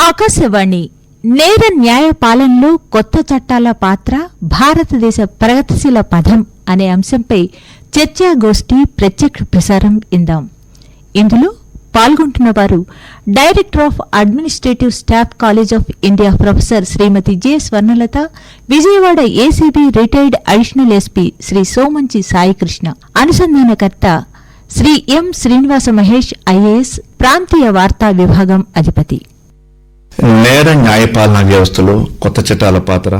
ఆకాశవాణి నేర న్యాయ పాలనలో కొత్త చట్టాల పాత్ర భారతదేశ ప్రగతిశీల పథం అనే అంశంపై చర్చాగోష్ఠి ప్రత్యక్ష ప్రసారం ఇందాం ఇందులో పాల్గొంటున్న వారు director of administrative staff college of India professor Shrimati J Swarnalatha Vijayawada ACB retired additional SP Shri Somanchi Saikrishna అనుసంధానకర్త Shri M Srinivasa Mahesh IAS ప్రాంతీయ వార్తా విభాగం అధిపతి. నేర న్యాయపాలనా వ్యవస్థలో కొత్త చట్టాల పాత్ర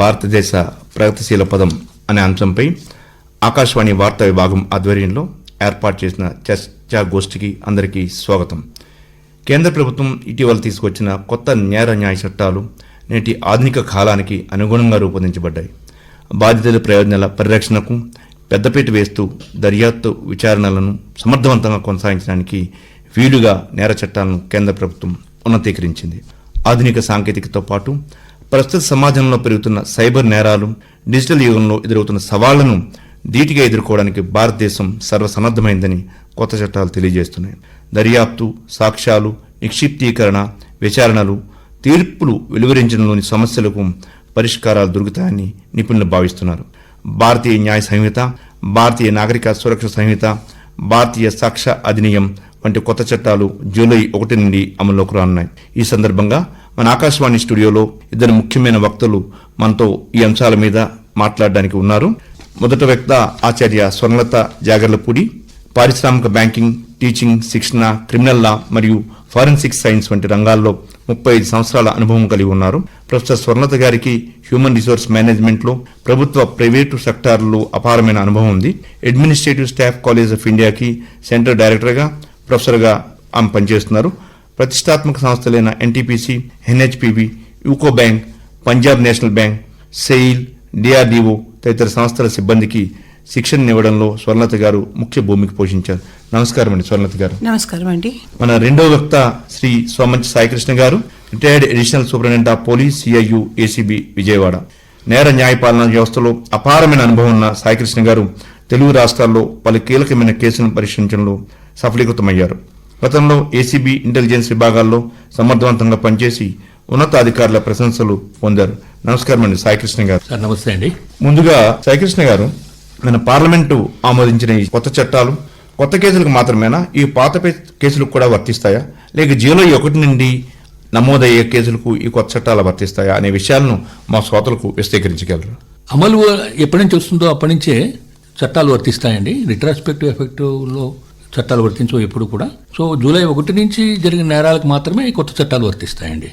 భారతదేశ ప్రగతిశీల పదం అనే అంశంపై ఆకాశవాణి వార్తా విభాగం ఆధ్వర్యంలో ఏర్పాటు చేసిన చర్చా గోష్ఠికి అందరికీ స్వాగతం. కేంద్ర ప్రభుత్వం ఇటీవల తీసుకొచ్చిన కొత్త నేర న్యాయ చట్టాలు నేటి ఆధునిక కాలానికి అనుగుణంగా రూపొందించబడ్డాయి. బాధితుల ప్రయోజనాల పరిరక్షణకు పెద్దపీట వేస్తూ దర్యాప్తు విచారణలను సమర్థవంతంగా కొనసాగించడానికి వీలుగా నేర చట్టాలను కేంద్ర ప్రభుత్వం ఉన్నతీకరించింది. ఆధునిక సాంకేతికతో పాటు ప్రస్తుత సమాజంలో పెరుగుతున్న సైబర్ నేరాలు డిజిటల్ యుగంలో ఎదురవుతున్న సవాళ్ళను ధీటిగా ఎదుర్కోవడానికి భారతదేశం సర్వసన్నద్ధమైందని కొత్త చట్టాలు తెలియజేస్తున్నాయి. దర్యాప్తు సాక్ష్యాలు నిక్షిప్తీకరణ విచారణలు తీర్పులు వెలువరించడంలోని సమస్యలకు పరిష్కారాలు దొరుకుతాయని నిపుణులు భావిస్తున్నారు. భారతీయ న్యాయ సంహిత భారతీయ నాగరిక సురక్ష సంహిత భారతీయ సాక్ష్య అధినియం వంటి కొత్త చట్టాలు జూలై ఒకటి నుండి అమల్లోకి రానున్నాయి. ఈ సందర్భంగా మన ఆకాశవాణి స్టూడియోలో ఇద్దరు ముఖ్యమైన వక్తలు మనతో ఈ అంశాల మీద మాట్లాడడానికి ఉన్నారు. మొదట వ్యక్త ఆచార్య స్వర్ణలత జాగర్లపూడి పారిశ్రామిక బ్యాంకింగ్ టీచింగ్ శిక్షణ క్రిమినల్ లా మరియు ఫారెన్సిక్ సైన్స్ వంటి రంగాల్లో ముప్పై ఐదు సంవత్సరాల అనుభవం కలిగి ఉన్నారు. ప్రొఫెసర్ స్వర్ణత గారికి హ్యూమన్ రిసోర్స్ మేనేజ్మెంట్లో ప్రభుత్వ ప్రైవేటు సెక్టార్లో అపారమైన అనుభవం ఉంది. అడ్మినిస్ట్రేటివ్ స్టాఫ్ కాలేజ్ ఆఫ్ ఇండియాకి సెంటర్ డైరెక్టర్గా గా ప్రొఫెసర్గా ఆమె పనిచేస్తున్నారు. ప్రతిష్టాత్మక సంస్థలైన NTPC NHPB UCO bank Punjab national bank SAIL DRDO తదితర సంస్థల సిబ్బందికి శిక్షణ ఇవ్వడంలో స్వర్ణలత గారు ముఖ్య భూమిక పోషించారు. నమస్కారం అండి స్వర్ణలత గారు. నమస్కారం అండి. మన రెండో వక్త శ్రీ సోమంచి సాయికృష్ణ గారు retired additional superintendent of police CIU ACB Vijayawada. నేర న్యాయపాలన వ్యవస్థలో అపారమైన అనుభవం ఉన్న సాయికృష్ణ గారు తెలుగు రాష్ట్రాల్లో పలు కీలకమైన కేసులను పరిష్కరించడంలో సఫలీకృతమయ్యారు. గతంలో ఏసీబీ ఇంటెలిజెన్స్ విభాగాల్లో సమర్థవంతంగా పనిచేసి ఉన్నతాధికారుల ప్రశంసలు పొందారు. నమస్కారం అండి సాయికృష్ణ గారు. సార్ నమస్తే అండి. ముందుగా సాయికృష్ణ గారు మన పార్లమెంటు ఆమోదించిన ఈ కొత్త చట్టాలు కొత్త కేసులకు మాత్రమేనా? ఈ పాత కేసులకు కూడా వర్తిస్తాయా? లేక జూలై ఒకటి నుండి నమోదయ్యే కేసులకు ఈ కొత్త చట్టాలు వర్తిస్తాయా? అనే విషయాలను మా శ్రోతలకు విశదీకరించగలరు అమలు ఎప్పటి నుంచి వస్తుందో అప్పటి నుంచే చట్టాలు వర్తిస్తాయండి. రిట్రాస్పెక్టివ్ ఎఫెక్టివ్లో చట్టాలు వర్తించవు ఎప్పుడు కూడా. సో జూలై ఒకటి నుంచి జరిగిన నేరాలకు మాత్రమే కొత్త చట్టాలు వర్తిస్తాయండి.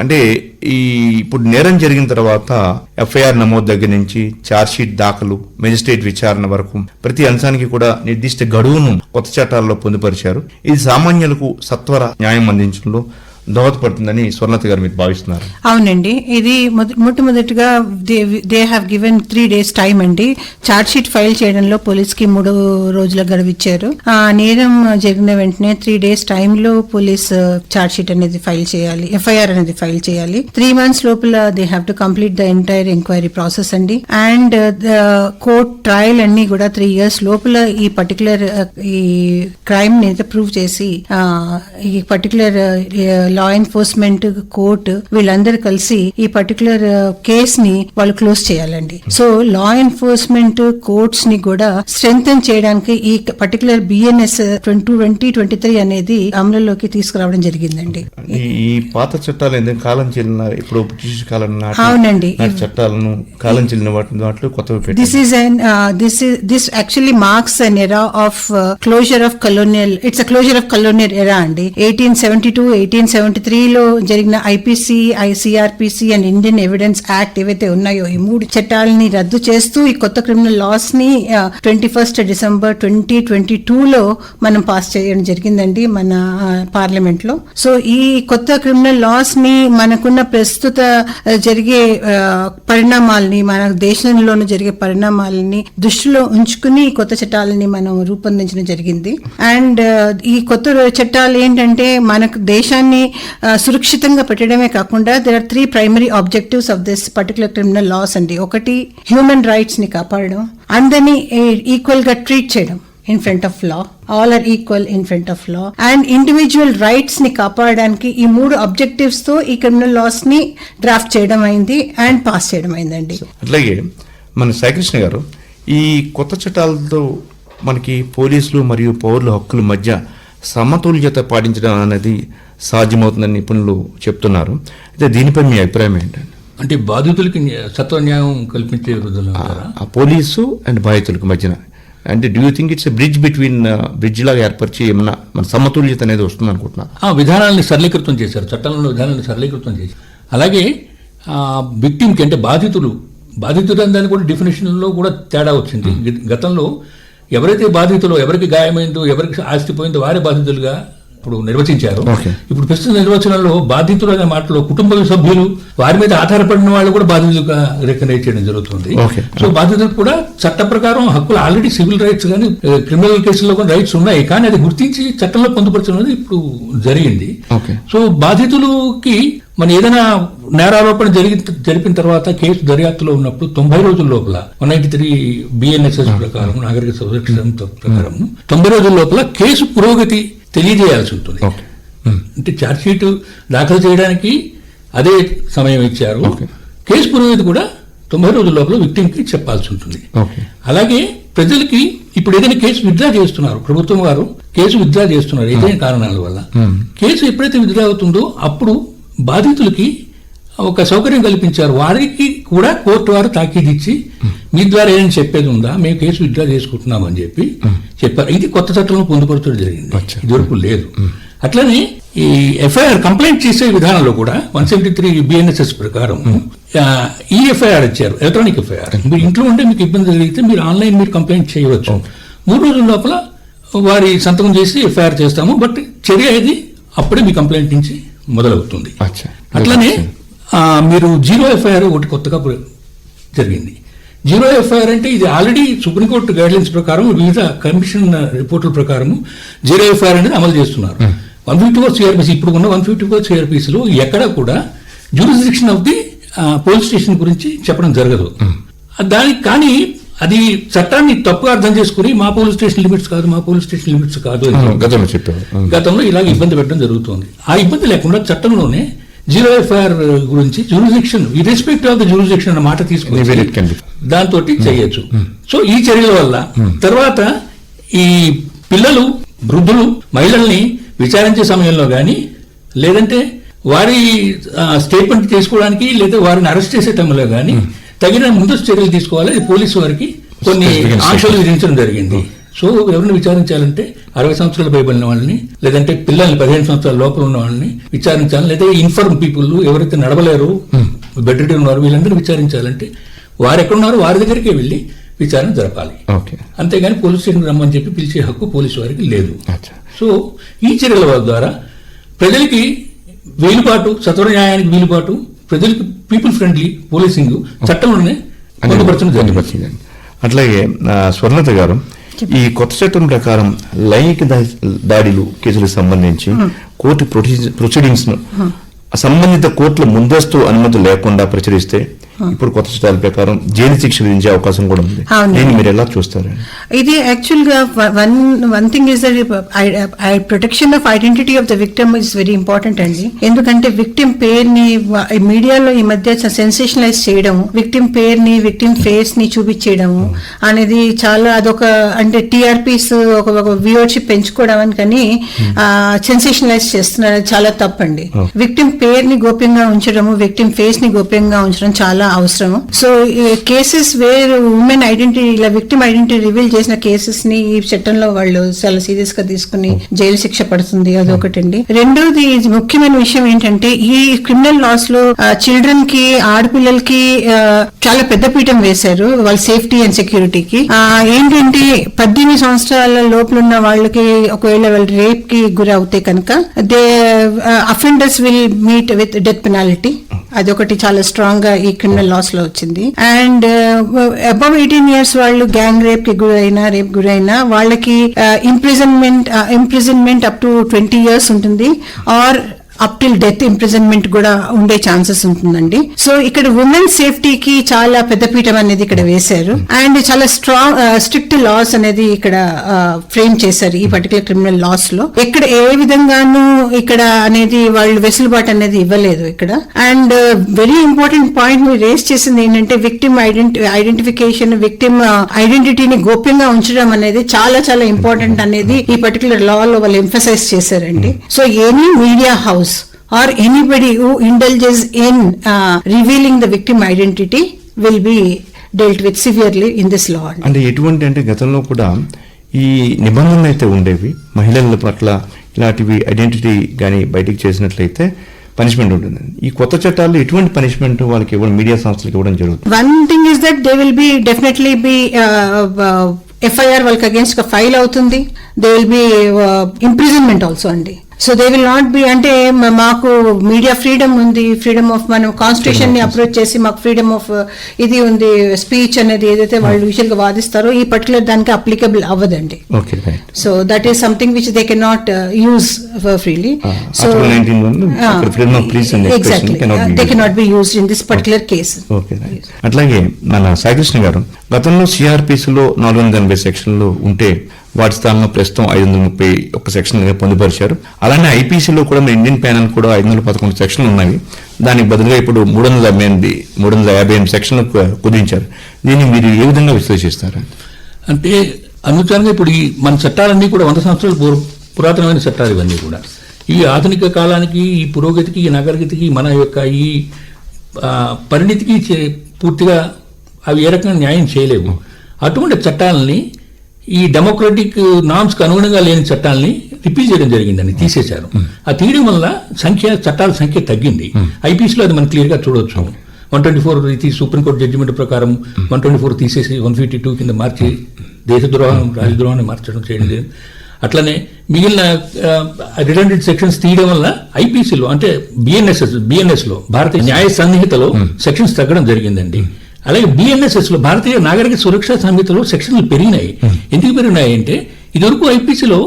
అంటే ఈ ఇప్పుడు నేరం జరిగిన తర్వాత ఎఫ్ఐఆర్ నమోదు దగ్గర నుంచి ఛార్జ్షీట్ దాఖలు మెజిస్ట్రేట్ విచారణ వరకు ప్రతి అంశానికి కూడా నిర్దిష్ట గడువును కొత్త చట్టాల్లో పొందుపరిచారు. ఇది సామాన్యులకు సత్వర న్యాయం అందించడంలో దోహదపడుతుందని స్వర్ణత గారు మీరు భావిస్తున్నారు. అవునండి. ఇది మొట్టమొదటిగా they have given three days time అండి. చార్జ్ షీట్ ఫైల్ చేయడంలో పోలీస్కి మూడు రోజుల గడువు ఇచ్చారు. ఆ నేరం జరిగిన వెంటనే త్రీ డేస్ టైంలో పోలీస్ చార్జ్ షీట్ అనేది ఫైల్ చేయాలి. ఎఫ్ఐఆర్ అనేది ఫైల్ చేయాలి. త్రీ మంత్స్ లోపల they have to complete the entire enquiry process అండి. అండ్ కోర్ట్ ట్రయల్ అన్ని కూడా త్రీ ఇయర్స్ లోపల ఈ పర్టికులర్ ఈ క్రైమ్ని ప్రూవ్ చేసి ఈ పర్టికులర్ లా ఎన్ఫోర్స్మెంట్ కోర్ట్ వీళ్ళందరూ కలిసి ఈ పర్టికులర్ కేస్ని వాళ్ళు క్లోజ్ చేయాలండి సో లా ఎన్ఫోర్స్మెంట్ కోర్ట్స్ని కూడా స్ట్రెంగ్ చేయడానికి ఈ particular BNS twenty twenty three అనేది అమలులోకి తీసుకురావడం జరిగిందండి ఈ పాత చట్టాలు ఎందుకు కాలం చెల్లిన ఇప్పుడు బ్రిటిష్ కాలం అవునండి. చట్టాలను కాలం చెల్లిన వాటి దాంట్లో కొత్తవి an uh, this is this actually marks an era of uh, closure of colonial. It's a closure of colonial era అండి eighteen seventy two eighteen seventy త్రీలో జరిగిన IPC ICRPC and Indian evidence act ఏవైతే ఉన్నాయో ఈ మూడు చట్టాలని రద్దు చేస్తూ ఈ కొత్త criminal లాస్ని twenty first December twenty twenty టూలో మనం పాస్ చేయడం జరిగిందండి మన పార్లమెంట్లో సో ఈ కొత్త క్రిమినల్ లాస్ని మనకున్న ప్రస్తుత జరిగే పరిణామాలని మన దేశంలోనూ జరిగే పరిణామాలని దృష్టిలో ఉంచుకుని కొత్త చట్టాలని మనం రూపొందించడం జరిగింది. అండ్ ఈ కొత్త చట్టాలు ఏంటంటే మనకు దేశాన్ని సురక్షితంగా పెట్టడమే కాకుండా there are three primary objectives of this particular criminal laws అండి. ఒకటి హ్యూమన్ రైట్స్ని కాపాడడం అందరినీ ఈక్వల్గా ట్రీట్ చేయడం in front of law all are equal in front of law and individual రైట్స్ని కాపాడడానికి ఈ మూడు అబ్జెక్టివ్స్తో ఈ క్రిమినల్ లాస్ని డ్రాఫ్ట్ చేయడం అయింది అండ్ పాస్ చేయడం అయిందండి. అట్లాగే మన సాయికృష్ణ గారు ఈ కొత్త చట్టాలతో మనకి పోలీసులు మరియు పౌరుల హక్కుల మధ్య సమతుల్యత పాటించడం అనేది సాధ్యమవుతుందని నిపుణులు చెప్తున్నారు. అయితే దీనిపై మీ అభిప్రాయం ఏంటండి? అంటే బాధితులకి సత్వ న్యాయం కల్పించే ఆ- పోలీసు అండ్ బాధితులకు మధ్యన. అంటే do you think it's bridge between bridge లాగా ఏర్పరిచి ఏమన్నా మన సమతుల్యత అనేది వస్తుంది అనుకుంటున్నా ఆ విధానాలను సరళీకృతం చేశారు. చట్టంలో విధానాలను సరళీకృతం చేశారు. అలాగే విక్టిమ్కి అంటే బాధితులు బాధితులు అనే దాని కూడా డెఫినేషన్లో కూడా తేడా వచ్చింది. గతంలో ఎవరైతే బాధితులు ఎవరికి గాయమైందో ఎవరికి ఆస్తి పోయిందో వారే బాధితులుగా ఇప్పుడు నిర్వచించారు. ఇప్పుడు ప్రస్తుత నిర్వచనంలో బాధితులు అనే మాటలో కుటుంబ సభ్యులు వారి మీద ఆధారపడిన వాళ్ళు కూడా బాధితులుగా రికగ్నైజ్ చేయడం జరుగుతుంది. సో బాధితులకు కూడా చట్ట ప్రకారం హక్కులు ఆల్రెడీ సివిల్ రైట్స్ కానీ క్రిమినల్ కేసుల్లో కూడా రైట్స్ ఉన్నాయి. కానీ అది గుర్తించి చట్టంలో పొందుపరచడం అనేది ఇప్పుడు జరిగింది. సో బాధితులకి మన ఏదైనా నేరారోపణ జరిగి జరిపిన తర్వాత కేసు దర్యాప్తులో ఉన్నప్పుడు తొంభై రోజుల లోపల వన్ నైన్టీ త్రీ బిఎన్ఎస్ఎస్ ప్రకారం నాగరిక సురక్ష సంస్థ ప్రకారం తొంభై రోజుల లోపల కేసు పురోగతి తెలియజేయాల్సి ఉంటుంది. అంటే ఛార్జ్ షీట్ దాఖలు చేయడానికి అదే సమయం ఇచ్చారు. కేసు పురోగతి కూడా తొంభై రోజుల లోపల victim కి చెప్పాల్సి ఉంటుంది. అలాగే ప్రజలకి ఇప్పుడు ఏదైనా కేసు విత్డ్రా చేస్తున్నారు ప్రభుత్వం వారు కేసు విత్డ్రా చేస్తున్నారు ఏదైనా కారణాల వల్ల. కేసు ఎప్పుడైతే విత్డ్రా అవుతుందో అప్పుడు బాధితులకి ఒక సౌకర్యం కల్పించారు. వారికి కూడా కోర్టు వారు తాకీదు ఇచ్చి మీ ద్వారా ఏదైనా చెప్పేది ఉందా? మేము కేసు విత్డ్రా చేసుకుంటున్నాం అని చెప్పి చెప్పారు. ఇది కొత్త చట్టంలో పొందుపరచడం జరిగింది. ఇదివరకు లేదు. అట్లనే ఈ ఎఫ్ఐఆర్ కంప్లైంట్ చేసే విధానంలో కూడా వన్ సెవెంటీ త్రీ బిఎన్ఎస్ఎస్ ప్రకారం ఈ ఎఫ్ఐఆర్ ఇచ్చారు. Electronic FIR. మీరు ఇంట్లో ఉంటే మీకు ఇబ్బంది జరిగితే మీరు ఆన్లైన్ మీరు కంప్లైంట్ చేయవచ్చు. మూడు రోజుల లోపల వారి సంతకం చేసి ఎఫ్ఐఆర్ చేస్తాము. బట్ చర్య ఇది అప్పుడే మీ కంప్లైంట్ నుంచి మొదలవుతుంది. అట్లనే మీరు జీరో ఎఫ్ఐఆర్ ఒకటి కొత్తగా జరిగింది. జీరో ఎఫ్ఐఆర్ అంటే ఇది ఆల్రెడీ సుప్రీంకోర్టు గైడ్లైన్స్ ప్రకారం వివిధ కమిషన్ రిపోర్టుల ప్రకారం జీరో ఎఫ్ఐఆర్ అనేది అమలు చేస్తున్నారు. వన్ ఫిఫ్టీ ఫోర్ సిఆర్పిసి ఇప్పుడు ఉన్న వన్ ఫిఫ్టీ ఫోర్ సిఆర్పిసిలో ఎక్కడ కూడా jurisdiction of the police station గురించి చెప్పడం జరగదు. దానికి కానీ అది చట్టాన్ని తప్పుగా అర్థం చేసుకుని మా పోలీస్ స్టేషన్ లిమిట్స్ కాదు మా పోలీస్ స్టేషన్ లిమిట్స్ కాదు గతంలో చెప్పారు. గతంలో ఇలాగ ఇబ్బంది పెట్టడం జరుగుతుంది. ఆ ఇబ్బంది లేకుండా చట్టంలోనే జీరో ఎఫ్ఐఆర్ గురించి jurisdiction irrespective of the jurisdiction అన్న మాట తీసుకుని. దాంతో చేయొచ్చు. సో ఈ చర్యల వల్ల తర్వాత ఈ పిల్లలు వృద్ధులు మహిళల్ని విచారించే సమయంలో కానీ లేదంటే వారి స్టేట్మెంట్ తీసుకోవడానికి లేదా వారిని అరెస్ట్ చేసే టైంలో కానీ తగిన ముందస్తు చర్యలు తీసుకోవాలి అది పోలీసు వారికి కొన్ని ఆంక్షలు విధించడం జరిగింది. సో ఎవరిని విచారించాలంటే అరవై సంవత్సరాలు పైబడిన వాళ్ళని లేదంటే పిల్లల్ని పదిహేను సంవత్సరాల లోపల ఉన్న వాళ్ళని విచారించాలి లేదా ఇన్ఫర్మ్ పీపుల్ ఎవరైతే నడవలేరు బెడ్ రిటర్న్ ఉన్నారు వీళ్ళందరూ విచారించాలంటే వారు ఎక్కడున్నారో వారి దగ్గరికే వెళ్ళి విచారణ జరపాలి. అంతేగాని పోలీస్ స్టేషన్ రమ్మని చెప్పి పిలిచే హక్కు పోలీసు వారికి లేదు. సో ఈ చర్యల ద్వారా ప్రజలకి వీలుబాటు సత్వర న్యాయానికి వీలుబాటు ప్రజలకు పీపుల్ ఫ్రెండ్లీ పోలీసింగ్ చట్టంలోనే పొందుపరచడం అట్లాగే స్వర్ణత గారు ఈ కొత్త చట్టం ప్రకారం లైంగిక దాడులు కేసులకు సంబంధించి కోర్టు ప్రొసీడింగ్స్ను సంబంధిత కోర్టుల ముందస్తు అనుమతి లేకుండా ప్రచురిస్తే ఇప్పుడు కొత్త చట్టాల ప్రకారం జైలు శిక్ష విధించే అవకాశం కూడా ఉంది. దీన్ని మీరు ఎలా చూస్తారండి ఇది యాక్చువల్గా one one thing is protection of identity of the victim is very important అండి. ఎందుకంటే విక్టిమ్ పేరుని మీడియాలో ఈ మధ్య సెన్సేషనలైజ్ చేయడం విక్టిమ్ పేరుని విక్టిమ్ ఫేస్ని చూపించేయడము అనేది చాలా అదొక అంటే టీఆర్పీస్ ఒక వ్యూవర్షిప్ పెంచుకోవడం కానీ సెన్సేషనలైజ్ చేస్తున్నారు. చాలా తప్పండి. విక్టిమ్ పేరుని గోప్యంగా ఉంచడము విక్టిమ్ ఫేస్ని గోప్యంగా ఉంచడం చాలా అవసరం so cases where women identity ఇలా విక్టిమ్ ఐడెంటిటీ రివీల్ చేసిన కేసెస్ని ఈ చట్టంలో వాళ్ళు చాలా సీరియస్గా తీసుకుని జైలు శిక్ష పడుతుంది అదొకటండి. రెండోది ముఖ్యమైన విషయం ఏంటంటే ఈ క్రిమినల్ లాస్లో చిల్డ్రన్కి ఆడపిల్లలకి చాలా పెద్ద పీఠం వేశారు వాళ్ళ సేఫ్టీ అండ్ సెక్యూరిటీకి ఏంటంటే పద్దెనిమిది సంవత్సరాల లోపలున్న వాళ్ళకి ఒకవేళ వాళ్ళు రేప్కి గురి అవుతే కనుక they offenders will meet with death penalty అదొకటి చాలా స్ట్రాంగ్గా ఈ క్రిమినల్ లాస్లో వచ్చింది. అండ్ అబౌవ్ ఎయిటీన్ ఇయర్స్ వాళ్ళు గ్యాంగ్ రేప్కి గురైనా రేప్ గురైనా వాళ్ళకి imprisonment imprisonment up to twenty years ఉంటుంది. Or up till death imprisonment కూడా ఉండే ఛాన్సెస్ ఉంటుందండి. సో ఇక్కడ ఉమెన్ సేఫ్టీకి చాలా పెద్దపీఠం అనేది ఇక్కడ వేశారు. అండ్ చాలా స్ట్రాంగ్ స్ట్రిక్ట్ లాస్ అనేది ఇక్కడ uh, ఫ్రేమ్ చేశారు ఈ పర్టికులర్ క్రిమినల్ లాస్లో. ఇక్కడ ఏ విధంగానూ ఇక్కడ అనేది వాళ్ళు వెసులుబాటు అనేది ఇవ్వలేదు ఇక్కడ. అండ్ వెరీ ఇంపార్టెంట్ పాయింట్ మీరు రేస్ చేసింది ఏంటంటే విక్టిమ్ ఐడెంటి ఐడెంటిఫికేషన్ విక్టిమ్ ఐడెంటిటీని గోప్యంగా ఉంచడం అనేది చాలా చాలా ఇంపార్టెంట్ అనేది ఈ పర్టికులర్ లా లో వాళ్ళు ఎంఫసైజ్ చేశారండి. So any media house or anybody who intelligence in revealing the victim identity will be dealt with severely in this law అంటే ఎటువంటి అంటే గతంలో కూడా ఈ నిబంధనలు అయితే ఉండేవి. మహిళల పట్ల ఇలాంటివి ఐడెంటిటీ కానీ బయటికి చేసినట్లయితే పనిష్మెంట్ ఉంటుంది. ఈ కొత్త చట్టాల్లో ఎటువంటి పనిష్మెంట్ వాళ్ళకి ఇవ్వడం మీడియా సంస్థలకు ఇవ్వడం జరుగుతుంది? One thing is that they will be definitely be FIR వాళ్ళకి అగేన్స్ట్ ఫైల్ అవుతుంది. They will be imprisonment also అండి so they will not be అంటే మాకు మీడియా ఫ్రీడమ్ ఉంది ఫ్రీడమ్ ఆఫ్ మనం కాన్స్టిట్యూషన్ని అప్రోచ్ చేసి మాకు ఫ్రీడమ్ ఆఫ్ ఇది ఉంది స్పీచ్ అనేది ఏదైతే వాళ్ళు యూజువల్గా వాదిస్తారో ఈ పర్టికులర్ దానికి అప్లికబుల్ అవ్వదండి. So that is something which they can not use freely so Article 19 వల్ల అక్కడ freedom of speech and expression exactly they. Can not be used in this particular case. అట్లాగే మన సాయికృష్ణ గారు గతంలో సిఆర్పిసిలో నాలుగు వందల ఎనభై సెక్షన్లు ఉంటే వాటి స్థానంలో ప్రస్తుతం ఐదు వందల ముప్పై ఒక సెక్షన్ పొందుపరిచారు. అలానే ఐపీసీలో కూడా మన ఇండియన్ ప్యానల్ కూడా ఐదు వందల పదకొండు సెక్షన్లు ఉన్నాయి. దానికి బదులుగా ఇప్పుడు మూడు వందల యాభై ఎనిమిది మూడు వందల యాభై ఎనిమిది సెక్షన్లు కుదించారు. దీన్ని మీరు ఏ విధంగా విశ్లేషిస్తారు? అంటే అందుకనే ఇప్పుడు ఈ మన చట్టాలన్నీ కూడా వంద సంవత్సరాలు పూర్- పురాతనమైన చట్టాలు ఇవన్నీ కూడా. ఈ ఆధునిక కాలానికి ఈ పురోగతికి ఈ నాగరికతకి మన యొక్క ఈ పరిణితికి చే- పూర్తిగా అవి ఏ రకంగా న్యాయం చేయలేవు. అటువంటి చట్టాలని ఈ డెమోక్రటిక్ నామ్స్కి అనుగుణంగా లేని చట్టాలని రిపీల్ చేయడం జరిగిందని తీసేశారు. ఆ తీయడం వల్ల సంఖ్య చట్టాల సంఖ్య తగ్గింది. ఐపీసీలో అది మనం క్లియర్గా చూడొచ్చు. One twenty four Supreme Court judgment ప్రకారం వన్ ట్వంటీ ఫోర్ తీసేసి వన్ ఫిఫ్టీ టూ కింద మార్చి దేశద్రోహం రాజద్రోహాన్ని మార్చడం చేయడం జరిగింది. అట్లనే మిగిలిన రిటర్నెడ్ సెక్షన్స్ తీయడం వల్ల ఐపీసీలో అంటే బిఎన్ఎస్ఎస్ బిఎన్ఎస్లో భారతీయ న్యాయ సంహితలో సెక్షన్స్ తగ్గడం జరిగిందండి. అలాగే బిఎన్ఎస్ఎస్లో భారతీయ నాగరిక సురక్షా సంహితలో సెక్షన్లు పెరిగినాయి. ఎందుకు పెరిగినాయి అంటే ఇదివరకు ఐపీసీలో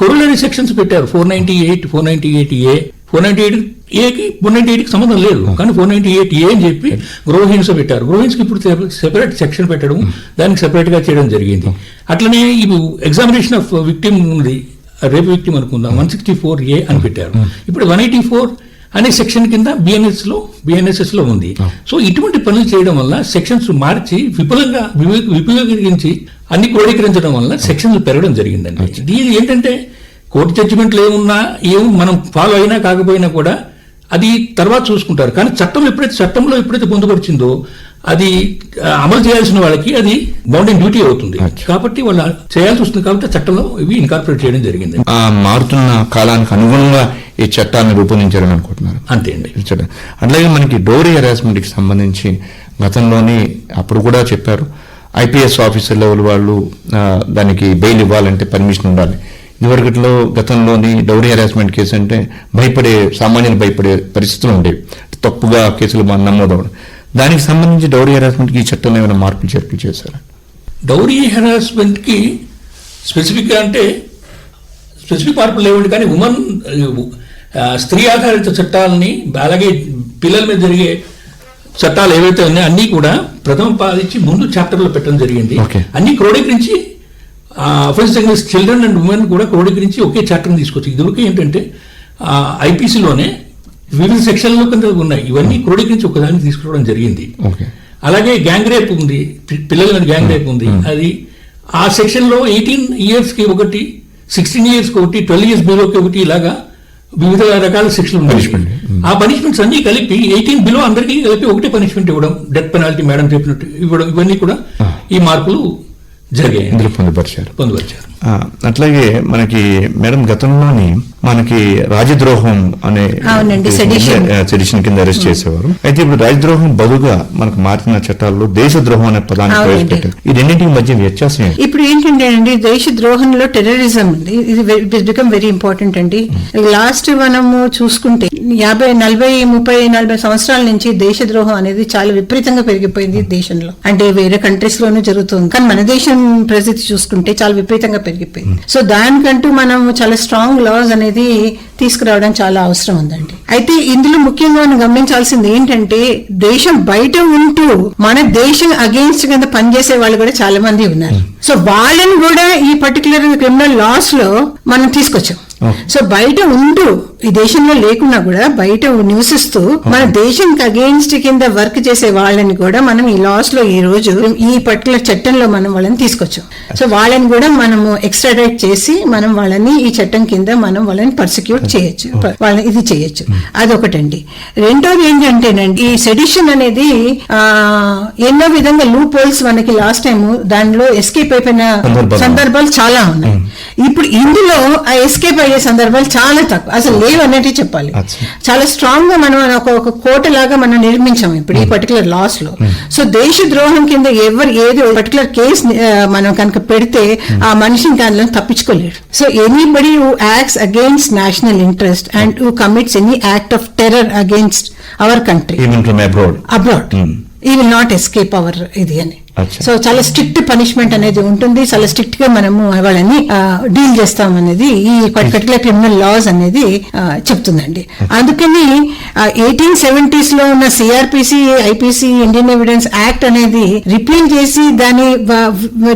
కొరలరీ సెక్షన్స్ పెట్టారు. Four ninety eight four ninety eight A four ninety eight ఏకి ఫోర్ నైన్టీ ఎయిట్కి సంబంధం లేదు. కానీ ఫోర్ నైన్టీ ఎయిట్ ఏ అని చెప్పి గృహహింస పెట్టారు. గృహహింసకి ఇప్పుడు సెపరేట్ సెక్షన్ పెట్టడం దానికి separate గా చేయడం జరిగింది. అట్లనే ఇప్పుడు ఎగ్జామినేషన్ ఆఫ్ విక్టిమ్ ఉంది. రేపు విక్టిమ్ అనుకుందాం. వన్ సిక్స్టీ ఫోర్ ఏ అని పెట్టారు. ఇప్పుడు వన్ ఎయిటీ ఫోర్ అనే సెక్షన్ కింద బిఎన్ఎస్లో బిఎన్ఎస్ఎస్లో ఉంది. సో ఇటువంటి పనులు చేయడం వల్ల సెక్షన్స్ మార్చి విపులంగా విపులీకరించి అన్ని క్రోడీకరించడం వల్ల సెక్షన్లు పెరగడం జరిగిందండి. దీని ఏంటంటే కోర్టు జడ్జిమెంట్లు ఏమున్నా ఏం మనం ఫాలో అయినా కాకపోయినా కూడా అది తర్వాత చూసుకుంటారు. కానీ చట్టం ఎప్పుడైతే చట్టంలో ఎప్పుడైతే పొందుపరిచిందో అది అమలు చేయాల్సిన వాళ్ళకి అది బౌండింగ్ డ్యూటీ అవుతుంది. కాబట్టి వాళ్ళు చేయాల్సి వస్తుంది కాబట్టి చట్టంలో ఇవి ఇన్కార్పొరేట్ చేయడం జరిగింది. ఆ మారుతున్న కాలానికి అనుగుణంగా ఈ చట్టాన్ని రూపొందించారని అనుకుంటున్నారు. అంతే అండి. అట్లాగే మనకి డోరీ హెరాస్మెంట్కి సంబంధించి గతంలోని అప్పుడు కూడా చెప్పారు. ఐపీఎస్ ఆఫీసర్ లెవెల్ వాళ్ళు దానికి బెయిల్ ఇవ్వాలంటే పర్మిషన్ ఉండాలి. ఇదివరకట్లో గతంలోని డౌరీ హెరాస్మెంట్ కేసు అంటే భయపడే సామాన్యులు భయపడే పరిస్థితులు ఉండేవి. తప్పుగా కేసులు మా- నమోదవడం దానికి సంబంధించి డౌరీ హెరాస్మెంట్కి ఈ చట్టంలో ఏమైనా మార్పులు చేర్పులు చేశారా డౌరీ హెరాస్మెంట్కి స్పెసిఫిక్గా అంటే స్పెసిఫిక్ మార్పులు లేవండి కానీ ఉమెన్ స్త్రీ ఆధారిత చట్టాలని అలాగే పిల్లల మీద జరిగే చట్టాలు ఏవైతే ఉన్నాయో అన్నీ కూడా ప్రథమ పాలించి ముందు చాప్టర్లో పెట్టడం జరిగింది. అన్ని క్రోడీకరించి offence against children and women కూడా క్రోడీకరించి ఒకే చాప్టర్ని తీసుకొచ్చి ఇదివరకు ఏంటంటే ఐపీసీలోనే వివిధ సెక్షన్ల కింద ఉన్నాయి. ఇవన్నీ క్రోడీకరించి ఒకదాన్ని తీసుకురావడం జరిగింది. అలాగే గ్యాంగ్ రేప్ ఉంది. పిల్లల మీద గ్యాంగ్ రేప్ ఉంది. అది ఆ సెక్షన్లో ఎయిటీన్ ఇయర్స్కి ఒకటి సిక్స్టీన్ ఇయర్స్కి ఒకటి ట్వెల్వ్ ఇయర్స్ బిలోకి ఒకటి ఇలాగా వివిధ రకాల శిక్షలు ఉన్నాయి. Punishment. ఆ పనిష్మెంట్స్ అన్ని కలిపి ఎయిటీన్ బిలో అందరికీ కలిపి ఒకటే పనిష్మెంట్ ఇవ్వడం డెత్ పెనాల్టీ మేడం చెప్పినట్టు ఇవ్వడం ఇవన్నీ కూడా ఈ మార్పులు జరిగాయి. ఇందులో పొందుపరిచారు. పొందుపరిచారు. అట్లాగే మనకి మేడం గతంలోని మనకి రాజద్రోహం అనే. సెడిషన్ కింద అరెస్ట్ చేసేవారు. అయితే ఇప్పుడు రాజద్రోహం బదుగా మనకు మారిన చట్టాల్లో దేశద్రోహం అనే పదాన్ని. ప్రవేశపెట్టారు. ఈ రెండింటికి మధ్య వ్యత్యాసం ఇప్పుడు ఏంటంటే అండి దేశ ద్రోహంలో టెర్రరిజం ఉంది ఇది బికమ్ వెరీ ఇంపార్టెంట్ అండి. లాస్ట్ మనము చూసుకుంటే యాభై నలభై ముప్పై నలభై సంవత్సరాల నుంచి దేశ ద్రోహం అనేది చాలా విపరీతంగా పెరిగిపోయింది దేశంలో. అంటే వేరే కంట్రీస్ లోనూ జరుగుతుంది. కానీ మన దేశం పరిస్థితి చూసుకుంటే చాలా విపరీతంగా పెరిగిపోయింది. సో దానికంటూ మనం చాలా స్ట్రాంగ్ లాస్ అనేది తీసుకురావడం చాలా అవసరం ఉందండి. అయితే ఇందులో ముఖ్యంగా మనం గమనించాల్సింది ఏంటంటే దేశం బయట ఉంటూ మన దేశం అగేన్స్ట్ కింద పనిచేసే వాళ్ళు కూడా చాలా మంది ఉన్నారు. సో వాళ్ళని కూడా ఈ పర్టికులర్ క్రిమినల్ లాస్లో మనం తీసుకొచ్చాం. సో బయట ఉంటూ ఈ దేశంలో లేకున్నా కూడా బయట నివసిస్తూ మన దేశానికి అగేన్స్ట్ కింద వర్క్ చేసే వాళ్ళని కూడా మనం ఈ లాస్లో ఈ రోజు ఈ పర్టికులర్ చట్టంలో మనం వాళ్ళని తీసుకొచ్చాం. సో వాళ్ళని కూడా మనము ఎక్స్ట్రాడైట్ చేసి మనం వాళ్ళని ఈ చట్టం కింద మనం వాళ్ళని పర్సిక్యూట్ చేయొచ్చు. వాళ్ళని ఇది చేయొచ్చు. అదొకటండి. రెండోది ఏంటంటేనండి ఈ సెడిషన్ అనేది ఎన్నో విధంగా లూప్ హోల్స్ మనకి లాస్ట్ టైం దానిలో ఎస్కేప్ అయిపోయిన సందర్భాలు. సందర్భాలు చాలా ఉన్నాయి. ఇప్పుడు ఇందులో ఆ ఎస్కేప్ అయ్యే సందర్భాలు చాలా తక్కువ. అసలు లేవు అన్నట్టు చెప్పాలి. చాలా స్ట్రాంగ్గా మనం ఒక ఒక కోట లాగా మనం నిర్మించాం ఇప్పుడు ఈ పర్టికులర్ లాస్లో. సో దేశ ద్రోహం కింద ఎవరు ఏది పర్టికులర్ కేస్ మనం కనుక పెడితే ఆ మనిషిని దానిలో తప్పించుకోలేడు. So anybody who acts against national interest and who commits any act of terror against our country abroad abroad. He will not escape hour ఇది అని. సో చాలా స్ట్రిక్ట్ పనిష్మెంట్ అనేది ఉంటుంది. చాలా స్ట్రిక్ట్గా మనము వాళ్ళని డీల్ చేస్తాం అనేది ఈ పర్టికులర్ క్రిమినల్ లాస్ అనేది చెప్తుందండి. అందుకని ఎయిటీన్ సెవెంటీస్లో ఉన్న CrPC IPC Indian evidence act అనేది రిపీల్ చేసి దాని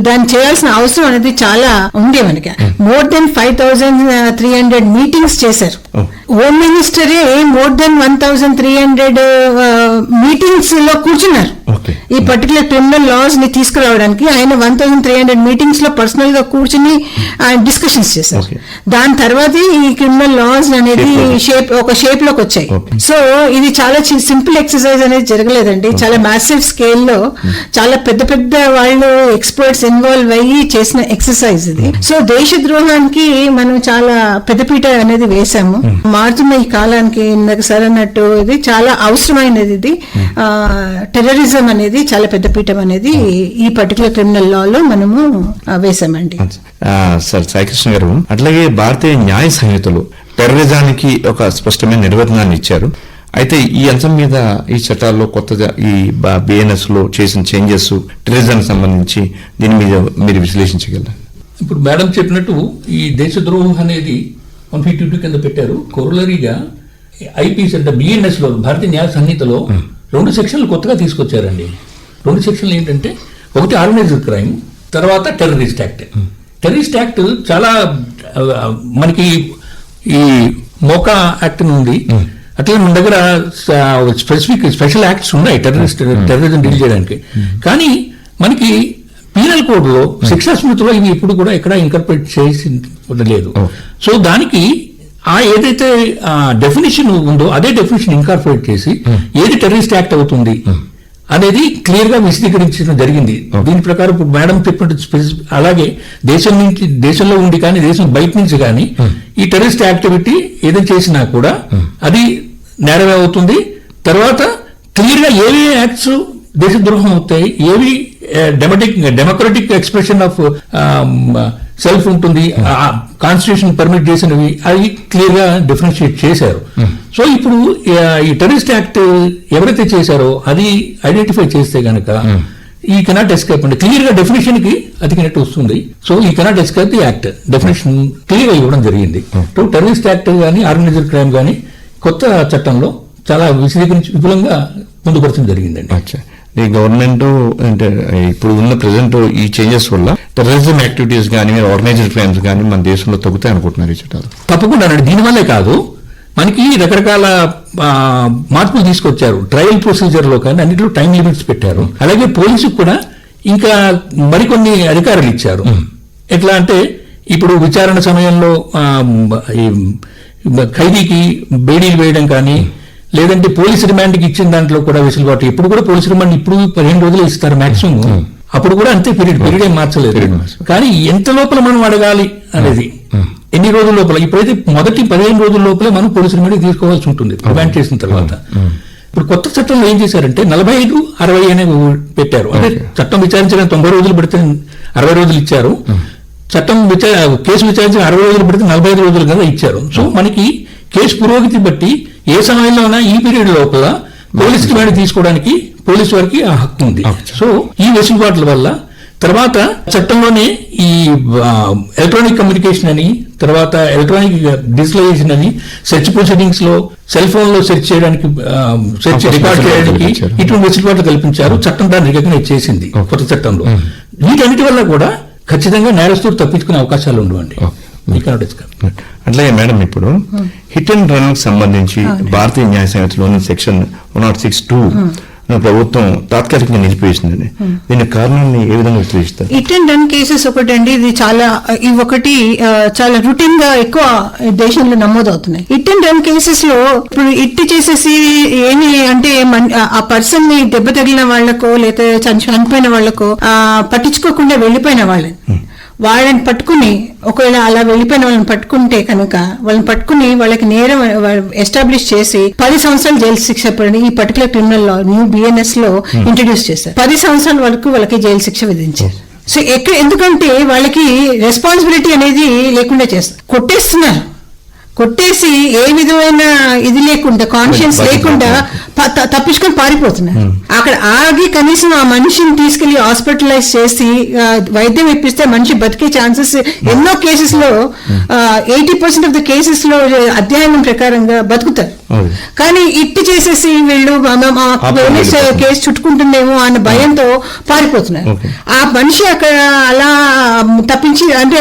దాన్ని చేయాల్సిన అవసరం అనేది చాలా ఉంది మనకి. More than five thousand three hundred meetings చేశారు. Oh. Home మినిస్టరే more than one thousand three hundred మీటింగ్స్లో కూర్చున్నారు. ఈ పర్టికులర్ క్రిమినల్ లాస్ని తీసుకురావడానికి ఆయన వన్ థౌసండ్ త్రీ హండ్రెడ్ మీటింగ్స్లో పర్సనల్గా కూర్చుని ఆయన డిస్కషన్స్ చేశారు. దాని తర్వాతే ఈ క్రిమినల్ లాస్ అనేది. షేప్ ఒక షేప్లోకి వచ్చాయి. సో ఇది చాలా సింపుల్ ఎక్సర్సైజ్ అనేది జరగలేదండి. చాలా మ్యాసివ్ స్కేల్లో చాలా పెద్ద పెద్ద వాళ్ళు ఎక్స్పర్ట్స్ ఇన్వాల్వ్ అయ్యి చేసిన ఎక్సర్సైజ్ ఇది. సో దేశద్రోహానికి మనం చాలా పెద్దపీట అనేది వేశాము. మారుతున్న ఈ కాలానికి ఇందాక సార్ అన్నట్టు ఇది చాలా అవసరమైనది ఇది. టెర్రరిజం అనేది చాలా పెద్దపీఠం అనేది ఈ పర్టికులర్ క్రిమినల్ లాలో మనము ఆ, సార్ సాయికృష్ణ గారు అట్లాగే భారతీయ న్యాయ సంహితలు టెర్రరిజానికి ఒక స్పష్టమైన నిర్వచనాన్ని ఇచ్చారు. అయితే ఈ అంశం మీద ఈ చట్టాల్లో కొత్తగా ఈ బిఎన్ఎస్లో చేసిన చేంజెస్ టెర్రరిజానికి సంబంధించి దీని మీద మీరు విశ్లేషించగలరా? ఇప్పుడు మేడం చెప్పినట్టు ఈ దేశద్రోహం అనేది వన్ ఫిఫ్టీ టూ కింద పెట్టారు. కొరలరీగా ఐపీసీ అంటే బిఎన్ఎస్లో భారతీయ న్యాయ సంహితలో రెండు సెక్షన్లు కొత్తగా తీసుకొచ్చారండి. రెండు సెక్షన్లు ఏంటంటే ఒకటి ఆర్గనైజ్డ్ క్రైమ్ తర్వాత టెర్రరిస్ట్ యాక్ట్. టెర్రరిస్ట్ యాక్ట్ చాలా మనకి ఈ మోకా యాక్ట్ నుండి అట్లా మన దగ్గర స్పెసిఫిక్ స్పెషల్ యాక్ట్స్ ఉన్నాయి టెర్రరిస్ట్ టెర్రరిజం డీల్ చేయడానికి. కానీ మనకి పీనల్ కోడ్లో శిక్షా స్మృతిలో ఇవి ఇప్పుడు కూడా ఎక్కడ ఇంకర్పరేట్ చేసి లేదు. సో దానికి ఆ ఏదైతే డెఫినేషన్ ఉందో అదే డెఫినేషన్ ఇన్కార్పొరేట్ చేసి ఏది టెర్రరిస్ట్ యాక్ట్ అవుతుంది అనేది క్లియర్గా విశదీకరించడం జరిగింది. దీని ప్రకారం ఇప్పుడు మేడం చెప్పినట్టు అలాగే దేశం నుంచి దేశంలో ఉండి కానీ దేశం బయట నుంచి కానీ ఈ టెర్రరిస్ట్ యాక్టివిటీ ఏదైనా చేసినా కూడా అది నేరమే అవుతుంది. తర్వాత క్లియర్గా ఏవి యాక్ట్స్ దేశద్రోహం అవుతాయి ఏవి demotic democratic expression of self ఉంటుంది కాన్స్టిట్యూషన్ పర్మిట్ చేసినవి అవి క్లియర్గా డిఫరెన్షియేట్ చేశారు. సో ఇప్పుడు ఈ టెర్రరిస్ట్ యాక్ట్ ఎవరైతే చేశారో అది ఐడెంటిఫై చేస్తే గనక ఈ కెనాట్ ఎస్కేప్ అంటే క్లియర్గా డెఫినేషన్కి అతికినట్టు వస్తుంది. So he cannot escape the act definition క్లియర్గా ఇవ్వడం జరిగింది. సో టెర్రరిస్ట్ యాక్ట్ కానీ ఆర్గనైజర్ క్రైమ్ కానీ కొత్త చట్టంలో చాలా విశదీకరించి విపులంగా పొందుపరచడం జరిగిందండి. ఈ గవర్నమెంట్ అంటే ఇప్పుడు ఉన్న ప్రెసెంట్ ఈ చేంజెస్ వల్ల టెర్రరిజం యాక్టివిటీస్ కానీ ఆర్గనైజ్డ్ క్రైమ్స్ కానీ మన దేశంలో తగ్గుతాయి అనుకుంటున్నారు ఈ చట్టాలు. తప్పకుండా అండి. దీనివల్లే కాదు మనకి రకరకాల మార్పులు తీసుకొచ్చారు. ట్రయల్ ప్రొసీజర్లో కానీ అన్నింటిలో టైం లిమిట్స్ పెట్టారు. అలాగే పోలీసుకు కూడా ఇంకా మరికొన్ని అధికారులు ఇచ్చారు. ఎట్లా అంటే ఇప్పుడు విచారణ సమయంలో ఖైదీకి బేడీలు వేయడం కానీ లేదంటే పోలీస్ రిమాండ్కి ఇచ్చిన దాంట్లో కూడా వెసులుబాటు. ఇప్పుడు కూడా పోలీస్ రిమాండ్ ఇప్పుడు పదిహేను రోజులు ఇస్తారు మాక్సిమం అప్పుడు కూడా అంతే పీరియడ్ పీరియడ్ ఏం మార్చలేదు. కానీ ఎంత లోపల మనం అడగాలి అనేది? ఎన్ని రోజుల లోపల? ఇప్పుడైతే మొదటి పదిహేను రోజుల లోపలే మనం పోలీసు రిమాండ్ తీసుకోవాల్సి ఉంటుంది రిమాండ్ చేసిన తర్వాత. ఇప్పుడు కొత్త చట్టంలో ఏం చేశారంటే నలభై ఐదు అరవై అనేవి పెట్టారు. అంటే చట్టం విచారించడానికి తొంభై రోజులు పెడితే అరవై రోజులు ఇచ్చారు. చట్టం విచార కేసు విచారించిన అరవై రోజులు పెడితే నలభై ఐదు రోజులు కదా ఇచ్చారు. సో మనకి కేసు పురోగతి బట్టి ఏ సమయంలోనైనా ఈ పీరియడ్ లోపల పోలీస్ రిమాండ్ తీసుకోవడానికి పోలీస్ వారికి ఆ హక్కు ఉంది. సో ఈ వెసులుబాట్ల వల్ల తర్వాత చట్టంలోనే ఈ ఎలక్ట్రానిక్ కమ్యూనికేషన్ అని తర్వాత ఎలక్ట్రానిక్ డిజిటలైజేషన్ అని సెర్చ్ ప్రొసీడింగ్స్లో సెల్ ఫోన్లో సెర్చ్ చేయడానికి సెర్చ్ రికార్డ్ చేయడానికి. ఇటువంటి వెసులుబాట్లు కల్పించారు. చట్టం దాన్ని రికగ్నైజ్ చేసింది. కొత్త చట్టంలో. వీటన్నిటి వల్ల కూడా ఖచ్చితంగా నేరస్తుడు తప్పించుకునే అవకాశాలు ఉండవండి. అట్లాగే మేడం ఇప్పుడు హిట్ అండ్ రన్కి సంబంధించి భారతీయ న్యాయ సంహితలోని section one nought six two ప్రభుత్వం తాత్కాలికంగా నిలిపివేసిందండి. దీని కారణాన్ని ఏ విధంగా విశ్లేషిస్తారు? ఇట్ అండ్ రన్ కేసెస్ ఒకటండి. ఇది చాలా ఇవి ఒకటి చాలా రొటీన్గా ఎక్కువ దేశంలో నమోదవుతున్నాయి. ఇట్ అండ్ రన్ కేసెస్లో ఇప్పుడు ఇట్ చేసేసి ఏమి అంటే ఆ- పర్సన్ని దెబ్బ తగిలిన వాళ్ళకో లేదా చని- చనిపోయిన వాళ్ళకో పట్టించుకోకుండా వెళ్ళిపోయిన వాళ్ళని. వాళ్ళని పట్టుకుని ఒకవేళ అలా వెళ్ళిపోయిన వాళ్ళని పట్టుకుంటే కనుక వాళ్ళని పట్టుకుని వాళ్ళకి నేరం ఎస్టాబ్లిష్ చేసి పది సంవత్సరాలు జైలు శిక్ష పడి ఈ పర్టికులర్ క్రిమినల్ లా న్యూ బిఎన్ఎస్లో ఇంట్రడ్యూస్ చేశారు. పది సంవత్సరాల వరకు వాళ్ళకి జైలు శిక్ష విధించారు. సో ఎక్కడ ఎందుకంటే వాళ్ళకి రెస్పాన్సిబిలిటీ అనేది లేకుండా చేస్తారు. కొట్టేస్తున్నారు. కొట్టేసి ఏ విధమైన ఇది లేకుండా కాన్షియన్స్ లేకుండా తప్పించుకొని పారిపోతున్నారు అక్కడ ఆగి కనీసం ఆ మనిషిని తీసుకెళ్ళి హాస్పిటలైజ్ చేసి వైద్యం ఇప్పిస్తే మనిషి బతికే ఛాన్సెస్ ఎన్నో కేసెస్లో ఎయిటీ పర్సెంట్ ఆఫ్ ద కేసెస్లో అధ్యయనం ప్రకారంగా బతుకుతారు. కానీ ఇట్టి చేసేసి వీళ్ళు పోలీస్. కేసు చుట్టుకుంటుందేమో అన్న భయంతో పారిపోతున్నారు. ఆ మనిషి అక్కడ అలా తప్పించి అంటే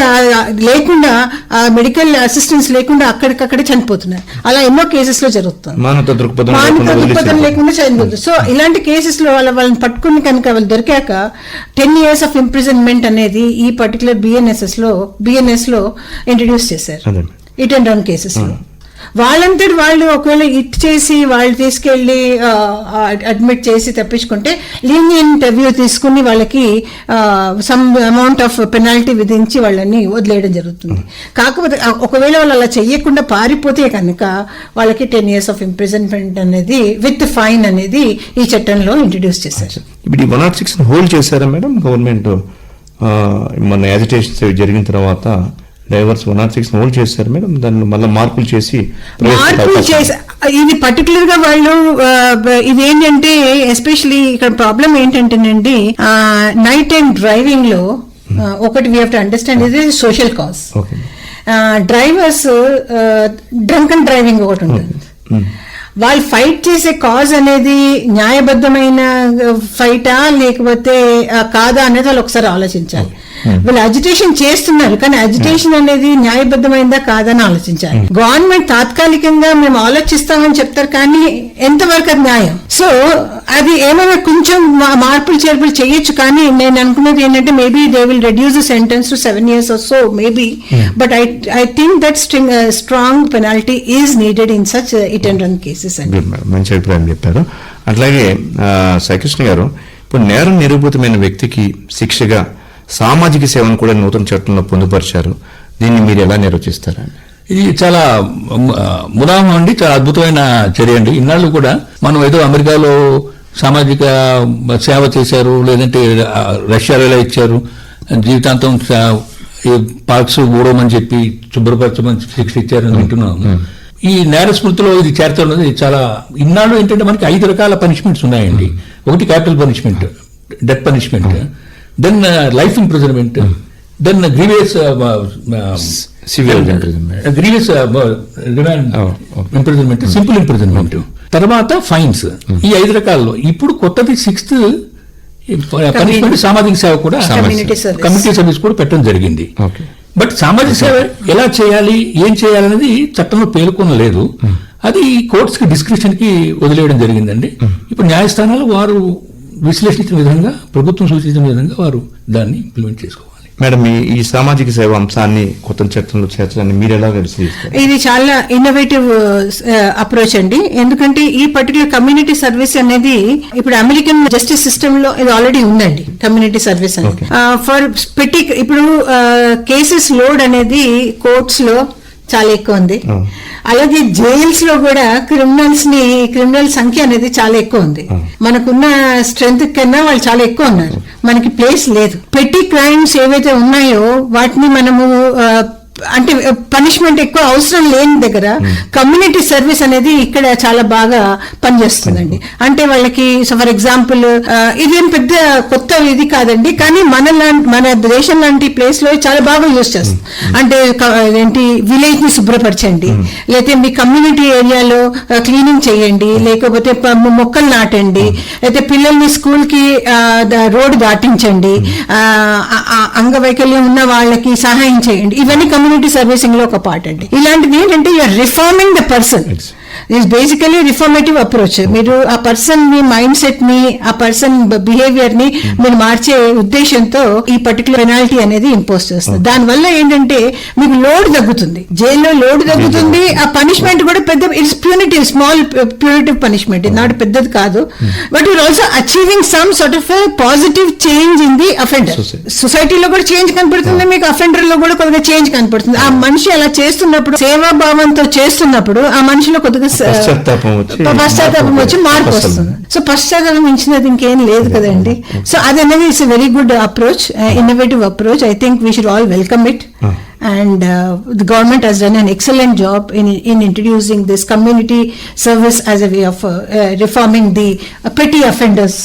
లేకుండా ఆ మెడికల్ అసిస్టెన్స్ లేకుండా అక్కడికక్కడే చనిపోతున్నారు. అలా ఎన్నో కేసెస్లో జరుగుతుంది. మానవత దృక్పథం మానవ లేకుండా దృక్పథం వదిలేసారు. లేకుండా చనిపోతుంది సో ఇలాంటి కేసెస్లో వాళ్ళ వాళ్ళని పట్టుకుని కనుక వాళ్ళు దొరికాక టెన్ ఇయర్స్ ఆఫ్ ఇంప్రిజన్మెంట్ అనేది ఈ పర్టికులర్ బిఎన్ఎస్ఎస్లో బిఎన్ఎస్లో ఇంట్రడ్యూస్ చేశారు. ఇట్ అండ్ డౌన్ కేసెస్లో. వాళ్ళంతటి వాళ్ళు ఒకవేళ ఇట్ చేసి వాళ్ళు తీసుకెళ్ళి అడ్మిట్ చేసి తప్పించుకుంటే లీనియంట్ వ్యూ తీసుకుని వాళ్ళకి సమ్ అమౌంట్ ఆఫ్ పెనాల్టీ విధించి వాళ్ళని వదిలేయడం జరుగుతుంది. కాకపోతే ఒకవేళ వాళ్ళు అలా చెయ్యకుండా పారిపోతే కనుక వాళ్ళకి టెన్ ఇయర్స్ ఆఫ్ ఇంప్రిజన్మెంట్ అనేది విత్ ఫైన్ అనేది ఈ చట్టంలో ఇంట్రడ్యూస్ చేశారు. ఇప్పుడు ఈ వన్ నాట్ సిక్స్ హోల్డ్ చేశారా మేడం? గవర్నమెంట్ మన యాజిటేషన్స్ జరిగిన తర్వాత drivers one nought six hold చేశారు మేడం దాన్ని మళ్ళీ మార్పులు చేసి మార్పులు చేసి ఇది పర్టికులర్గా వాళ్ళు ఇది ఏంటంటే ఎస్పెషలీ ఇక్కడ ప్రాబ్లం ఏంటంటేనండి నైట్ అండ్ డ్రైవింగ్లో ఒకటి వీ హావ్ టు అండర్స్టాండ్ ఇది social cause drivers drunk and driving ఒకటి ఉంటుంది. వాళ్ళు ఫైట్ చేసే కాజ్ అనేది న్యాయబద్ధమైన ఫైటా లేకపోతే కాదా అనేది వాళ్ళు ఒకసారి ఆలోచించాలి. వీళ్ళు అజిటేషన్ చేస్తున్నారు కానీ అజిటేషన్ అనేది న్యాయబద్ధమైందా కాదని ఆలోచించాలి. గవర్నమెంట్ తాత్కాలికంగా మేము ఆలోచిస్తామని చెప్తారు కానీ ఎంతవరకు అది న్యాయం? సో అది ఏమైనా కొంచెం మార్పులు చేర్పులు చేయొచ్చు కానీ నేను అనుకున్నది ఏంటంటే maybe they will reduce the sentence to seven years so maybe but I I think that strong penalty is needed in such hit and run cases అండి మంచి అభిప్రాయం చెప్పారు. అట్లాగే ఆ, సాయికృష్ణ గారు ఇప్పుడు నేరం నిరూపితమైన వ్యక్తికి శిక్షగా సామాజిక సేవను కూడా నూతన చట్టంలో పొందుపరిచారు. దీన్ని మీరు ఎలా నిర్వచిస్తారండి? ఇది చాలా ముదాహం అండి. చాలా అద్భుతమైన చర్య అండి. ఇన్నాళ్ళు కూడా మనం ఏదో అమెరికాలో సామాజిక సేవ చేశారు లేదంటే రష్యాలో ఇచ్చారు. జీవితాంతం పార్క్స్ ఊడమని చెప్పి శుభ్రపరచమని శిక్ష ఇచ్చారని వింటున్నాం. ఈ నేర స్మృతిలో ఇది చేరుతున్నది చాలా ఇన్నాళ్ళు ఏంటంటే మనకి ఐదు రకాల పనిష్మెంట్స్ ఉన్నాయండి. ఒకటి capital punishment death punishment then life imprisonment then grievous. Grievous remand. Imprisonment simple imprisonment తర్వాత ఫైన్స్ ఈ ఐదు రకాల్లో. ఇప్పుడు కొత్తది సిక్స్త్ పనిష్మెంట్ సామాజిక సేవ కూడా. కమ్యూనిటీ సర్వీస్ కూడా పెట్టడం జరిగింది. ఓకే. బట్ సామాజిక సేవ ఎలా చేయాలి ఏం చేయాలనేది చట్టంలో పేర్కొనలేదు. అది కోర్ట్స్కి డిస్క్రిప్షన్కి వదిలేయడం జరిగిందండి. ఇప్పుడు న్యాయస్థానాలు వారు విశ్లేషించిన విధంగా ప్రభుత్వం సూచించిన విధంగా వారు దాన్ని ఇంప్లిమెంట్ చేసుకోవాలి. మేడం ఈ ఈ సామాజిక సేవ అంశాన్ని కొత్త చట్టంలో చేర్చడాన్ని మీరు ఎలా ఇది చాలా ఇన్నోవేటివ్ అప్రోచ్ అండి. ఎందుకంటే ఈ పర్టికులర్ కమ్యూనిటీ సర్వీస్ అనేది ఇప్పుడు అమెరికన్ జస్టిస్ సిస్టమ్లో ఇది ఆల్రెడీ ఉందండి కమ్యూనిటీ సర్వీస్ అనేది ఫర్ పెట్టి ఇప్పుడు కేసెస్ లోడ్ అనేది కోర్ట్స్లో చాలా ఎక్కువ ఉంది. అలాగే జైల్స్లో కూడా క్రిమినల్స్ని క్రిమినల్ సంఖ్య అనేది చాలా ఎక్కువ ఉంది. మనకున్న స్ట్రెంత్ కన్నా వాళ్ళు చాలా ఎక్కువ ఉన్నారు. మనకి ప్లేస్ లేదు. పెట్టి క్రైమ్స్ ఏవైతే ఉన్నాయో వాటిని మనము అంటే పనిష్మెంట్ ఎక్కువ అవసరం లేని దగ్గర కమ్యూనిటీ సర్వీస్ అనేది ఇక్కడ చాలా బాగా పనిచేస్తుందండి. అంటే వాళ్ళకి సో ఫర్ ఎగ్జాంపుల్ ఇదేం పెద్ద కొత్త ఇది కాదండి కానీ మన లాంటి మన దేశం లాంటి ప్లేస్లో చాలా బాగా యూజ్ చేస్తుంది అంటే క- ఏంటి విలేజ్ని శుభ్రపరచండి. లేకపోతే మీ కమ్యూనిటీ ఏరియాలో క్లీనింగ్ చేయండి. లేకపోతే మొక్కలు నాటండి. లేకపోతే పిల్లల్ని స్కూల్కి రోడ్ దాటించండి. అంగవైకల్యం ఉన్న వాళ్ళకి సహాయం చేయండి. ఇవన్నీ కమ్యూనిటీ సర్వీసింగ్లో ఒక పార్ట్ అండి. ఇలాంటిది ఏంటంటే you're reforming the person is basically reformative approach మీరు ఆ పర్సన్ని మైండ్ సెట్ని ఆ పర్సన్ బిహేవియర్ని మీరు మార్చే ఉద్దేశంతో ఈ పర్టికులర్ పెనాల్టీ అనేది ఇంపోజ్ చేస్తుంది. దాని వల్ల ఏంటంటే మీకు లోడ్ తగ్గుతుంది. జైల్లో లోడ్ తగ్గుతుంది. ఆ పనిష్మెంట్ కూడా పెద్ద it's punitive small punitive punishment not పెద్దది కాదు. But you're also achieving some sort of positive change in the offender. సొసైటీలో కూడా చేంజ్ కనపడుతుంది మీకు అఫెండర్లో కూడా కొద్దిగా చేంజ్ కనపడుతుంది. ఆ మనిషి అలా చేస్తున్నప్పుడు సేవాభావంతో చేస్తున్నప్పుడు ఆ మనిషిలో కొద్దిగా స- పశ్చాత్తాపం వచ్చి మార్పు వస్తుంది. సో పశ్చాత్తాపం మించినది ఇంకేం లేదు కదండి. సో అది అనేది it's very good approach innovative approach I think we should all welcome it and the government has done an excellent job in in introducing this community service as a way of reforming the petty offenders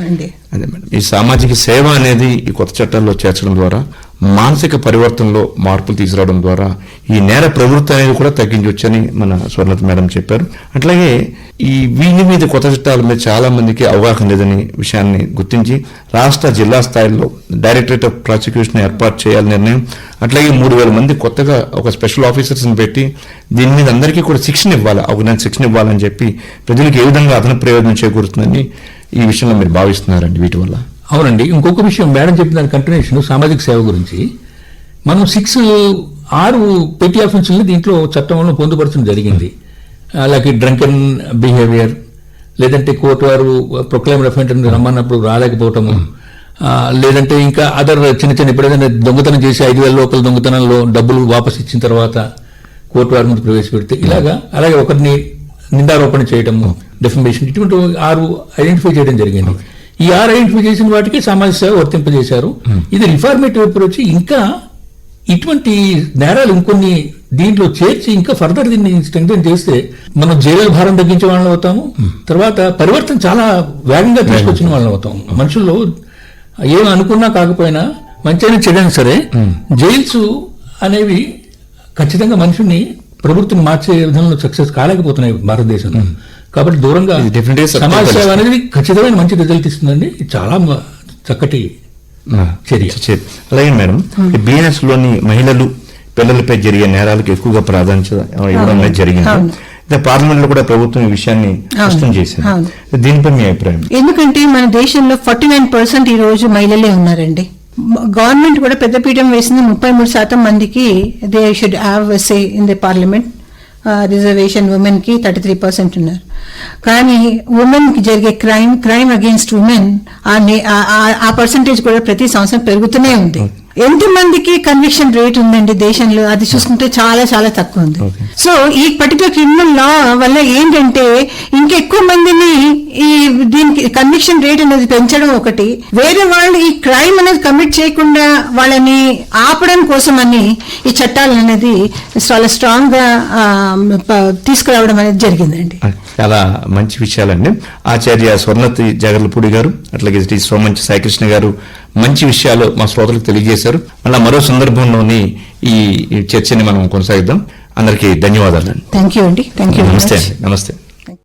అండి అదే madam. ఈ సామాజిక సేవ అనేది ఈ కొత్త చట్టాల్లో చేర్చడం ద్వారా మానసిక పరివర్తనలో మార్పులు తీసుకురావడం ద్వారా ఈ నేర ప్రవృత్తి అనేది కూడా తగ్గించవచ్చని మన స్వర్ణత మేడం చెప్పారు. అట్లాగే ఈ వీని మీద కొత్త చట్టాల మీద చాలా మందికి అవగాహన లేదని విషయాన్ని గుర్తించి రాష్ట్ర జిల్లా స్థాయిలో డైరెక్టరేట్ ఆఫ్ ప్రాసిక్యూషన్ ఏర్పాటు చేయాలని నిర్ణయం. అట్లాగే మూడు వేల మంది కొత్తగా ఒక స్పెషల్ ఆఫీసర్స్ని పెట్టి దీని మీద అందరికీ కూడా శిక్షణ ఇవ్వాలి అవగాహన శిక్షణ ఇవ్వాలని చెప్పి ప్రజలకు ఏ విధంగా అదన ప్రయోజనం చేకూరుతుందని ఈ విషయంలో మీరు భావిస్తున్నారండి వీటి వల్ల? అవునండి. ఇంకొక విషయం మేడం చెప్పిన దాని కంటిన్యూషన్ సామాజిక సేవ గురించి. మనం సిక్స్ ఆరు పెట్టి ఆఫెన్సుల్ని దీంట్లో చట్టంలో పొందుపరచడం జరిగింది. అలాగే డ్రంకెన్ బిహేవియర్ లేదంటే కోర్టు వారు ప్రొక్లైమ్డ్ అఫెంటర్ రమ్మన్నప్పుడు రాలేకపోవటము. ఆ, లేదంటే ఇంకా అదర్ చిన్న చిన్న ఎప్పుడైనా దొంగతనం చేసి ఐదు వేల లోపల దొంగతనంలో డబ్బులు వాపస్ ఇచ్చిన తర్వాత కోర్టు వారి ముందు ప్రవేశపెడితే ఇలాగా అలాగే ఒకరిని నిందారోపణ చేయటము డెఫిమేషన్ ఇటువంటి ఆరు ఐడెంటిఫై చేయడం జరిగింది. ఈ ఆరు ఐడెంటిఫై చేసిన వాటికి సమాజ సేవ వర్తింపజేశారు ఇది రిఫార్మేటివ్ అప్రోచ్ ఇంకా ఇటువంటి నేరాలు ఇంకొన్ని దీంట్లో చేర్చి ఇంకా ఫర్దర్ దీన్ని స్ట్రెంగ్తన్ చేస్తే మనం జైలు భారం తగ్గించే వాళ్ళం అవుతాము. తర్వాత పరివర్తన చాలా వేగంగా తీసుకొచ్చిన వాళ్ళం అవుతాం మనుషుల్లో ఏం అనుకున్నా కాకపోయినా మంచైనా చెడైనా సరే జైల్స్ అనేవి ఖచ్చితంగా మనుషుల్ని ప్రభుత్వం మార్చే విధంలో సక్సెస్ కాలేకపోతున్నాయి భారతదేశంలో. కాబట్టి దూరంగా సమాజ సేవ. అనేది ఖచ్చితమైన మంచి రిజల్ట్ ఇస్తుందండి. చాలా చక్కటి చర్య. అలాగే మేడం బిఎన్ఎస్లోని మహిళలు పిల్లలపై జరిగే నేరాలకు ఎక్కువగా ప్రాధాన్యత ఇవ్వడం అనేది జరిగింది. పార్లమెంట్లో కూడా ప్రభుత్వం ఈ విషయాన్ని స్పష్టం చేసింది. దీనిపై మీ అభిప్రాయం? ఎందుకంటే మన దేశంలో ఫార్టీ నైన్ పర్సెంట్ ఈ రోజు మహిళలే ఉన్నారండి. గవర్నమెంట్ కూడా పెద్దపీఠం వేసింది ముప్పై మూడు శాతం మందికి they should have say in the parliament reservation ఉమెన్కి థర్టీ త్రీ పర్సెంట్ ఉన్నారు. కానీ ఉమెన్కి జరిగే క్రైమ్ క్రైమ్ అగేన్స్ట్ ఉమెన్ ఆ పర్సంటేజ్ కూడా ప్రతి సంవత్సరం పెరుగుతూనే ఉంది. ఎంత మందికి కన్విక్షన్ రేట్ ఉందండి దేశంలో? అది చూసుకుంటే చాలా చాలా తక్కువ ఉంది. సో ఈ పర్టికులర్ క్రిమినల్ లా వల్ల ఏంటంటే ఇంకెక్కువ మందిని ఈ దీనికి కన్విక్షన్ రేట్ అనేది పెంచడం ఒకటి. వేరే వాళ్ళు ఈ క్రైమ్ అనేది కమిట్ చేయకుండా వాళ్ళని ఆపడం కోసమని ఈ చట్టాలు అనేది చాలా స్ట్రాంగ్గా తీసుకురావడం అనేది జరిగిందండి. చాలా మంచి విషయాలండి. ఆచార్య స్వర్ణతి జగర్లపూడి గారు అట్లాగే శ్రీ సోమంచి సాయికృష్ణ గారు మంచి విషయాలు మా శ్రోతలకు తెలియజేశారు. మళ్ళా మరో సందర్భంలోని ఈ చర్చని మనం కొనసాగిద్దాం. అందరికీ ధన్యవాదాలు. థ్యాంక్ యూ అండి. థ్యాంక్ యూ నమస్తే అండి. నమస్తే.